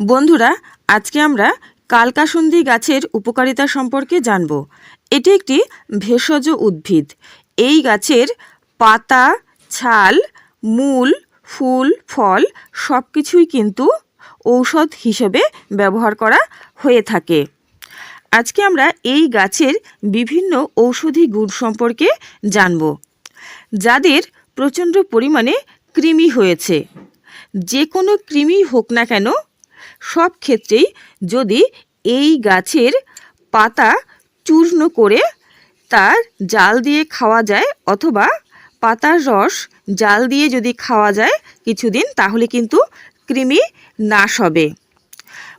বন্ধুরা, আজকে আমরা কালকাসুন্দি গাছের উপকারিতা সম্পর্কে জানব। এটি একটি ভেষজ উদ্ভিদ। এই গাছের পাতা, ছাল, মূল, ফুল, ফল সব কিছুই কিন্তু ঔষধ হিসেবে ব্যবহার করা হয়ে থাকে। আজকে আমরা এই গাছের বিভিন্ন ঔষধি গুণ সম্পর্কে জানব, যাদের প্রচণ্ড পরিমাণে কৃমি হয়েছে। যে কোনো কৃমি হোক না কেন সব ক্ষেত্রেই যদি এই গাছের পাতা চূর্ণ করে তার জাল দিয়ে খাওয়া যায় অথবা পাতার রস জাল দিয়ে যদি খাওয়া যায় কিছুদিন, তাহলে কিন্তু কৃমি নাশ হবে।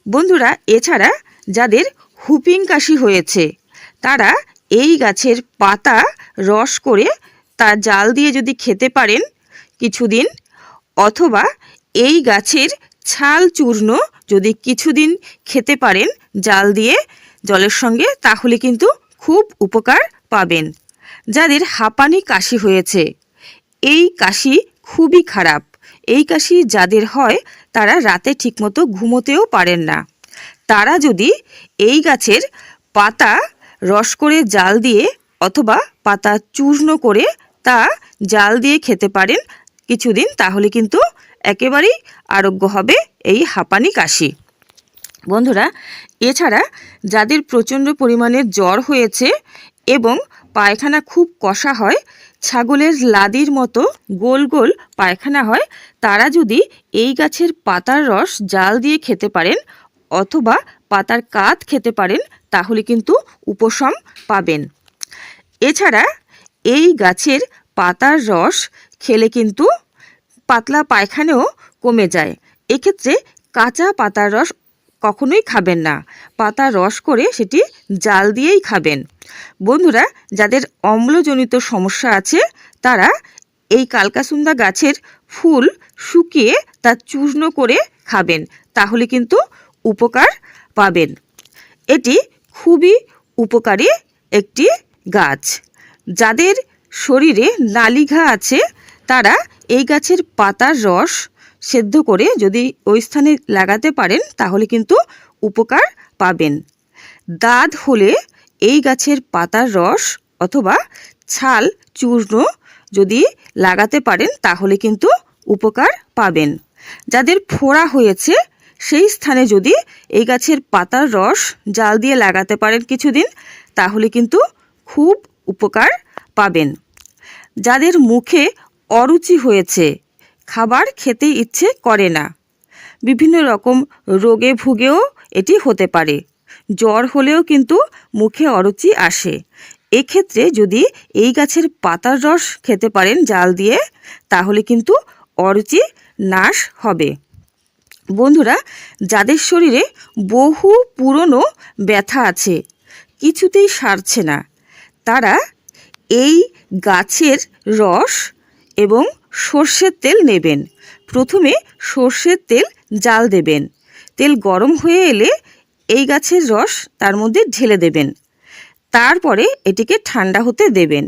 বন্ধুরা, এছাড়া যাদের হুপিং কাশি হয়েছে, তারা এই গাছের পাতা রস করে তার জাল দিয়ে যদি খেতে পারেন কিছুদিন, অথবা এই গাছের ছাল চূর্ণ যদি কিছুদিন খেতে পারেন জাল দিয়ে জলের সঙ্গে, তাহলে কিন্তু খুব উপকার পাবেন। যাদের হাঁপানি কাশি হয়েছে, এই কাশি খুবই খারাপ। এই কাশি যাদের হয়, তারা রাতে ঠিকমতো ঘুমোতেও পারেন না। তারা যদি এই গাছের পাতা রস করে জাল দিয়ে অথবা পাতা চূর্ণ করে তা জাল দিয়ে খেতে পারেন কিছুদিন, তাহলে কিন্তু একেবারেই আরোগ্য হবে এই হাঁপানি কাশি। বন্ধুরা, এছাড়া যাদের প্রচণ্ড পরিমাণে জ্বর হয়েছে এবং পায়খানা খুব কষা হয়, ছাগলের লাদির মতো গোল গোল পায়খানা হয়, তারা যদি এই গাছের পাতার রস জাল দিয়ে খেতে পারেন অথবা পাতার কাত খেতে পারেন, তাহলে কিন্তু উপশম পাবেন। এছাড়া এই গাছের পাতার রস খেলে কিন্তু পাতলা পায়খানেও কমে যায়। এক্ষেত্রে কাঁচা পাতার রস কখনোই খাবেন না। পাতা রস করে সেটি জাল দিয়েই খাবেন। বন্ধুরা, যাদের অম্লজনিত সমস্যা আছে, তারা এই কালকাসুন্দা গাছের ফুল শুকিয়ে তা চূর্ণ করে খাবেন, তাহলে কিন্তু উপকার পাবেন। এটি খুবই উপকারী একটি গাছ। যাদের শরীরে নালিঘা আছে, তারা এই গাছের পাতার রস সেদ্ধ করে যদি ওই স্থানে লাগাতে পারেন, তাহলে কিন্তু উপকার পাবেন। দাঁত হলে এই গাছের পাতার রস অথবা ছাল, চূর্ণ যদি লাগাতে পারেন, তাহলে কিন্তু উপকার পাবেন। যাদের ফোড়া হয়েছে, সেই স্থানে যদি এই গাছের পাতার রস জাল দিয়ে লাগাতে পারেন কিছুদিন, তাহলে কিন্তু খুব উপকার পাবেন। যাদের মুখে অরুচি হয়েছে। খাবার খেতে ইচ্ছে করে না। বিভিন্ন রকম রোগে ভুগেও এটি হতে পারে। জ্বর হলেও কিন্তু মুখে অরুচি আসে। এক্ষেত্রে যদি এই গাছের পাতার রস খেতে পারেন জাল দিয়ে, তাহলে কিন্তু অরুচি নাশ হবে। বন্ধুরা, যাদের শরীরে বহু পুরনো ব্যথা আছে, কিছুতেই সারছে না। তারা এই গাছের রস এবং সর্ষের তেল নেবেন। প্রথমে সর্ষের তেল জাল দেবেন। তেল গরম হয়ে এলে এই গাছের রস তার মধ্যে ঢেলে দেবেন। তারপরে এটিকে ঠান্ডা হতে দেবেন।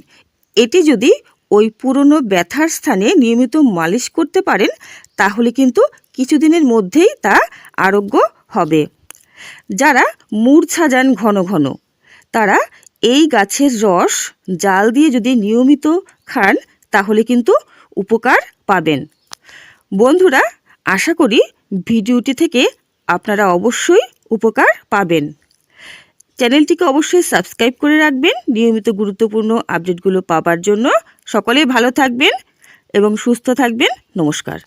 এটি যদি ওই পুরনো ব্যথার স্থানে নিয়মিত মালিশ করতে পারেন, তাহলে কিন্তু কিছুদিনের মধ্যেই তা আরোগ্য হবে। যারা মূর্ছা যান ঘন ঘন, তারা এই গাছের রস জাল দিয়ে যদি নিয়মিত খান তাহলে কিন্তু উপকার পাবেন। বন্ধুরা, আশা করি ভিডিওটি থেকে আপনারা অবশ্যই উপকার পাবেন। চ্যানেলটিকে অবশ্যই সাবস্ক্রাইব করে রাখবেন। নিয়মিত গুরুত্বপূর্ণ আপডেটগুলো পাবার জন্য সকলেই ভালো থাকবেন এবং সুস্থ থাকবেন। নমস্কার।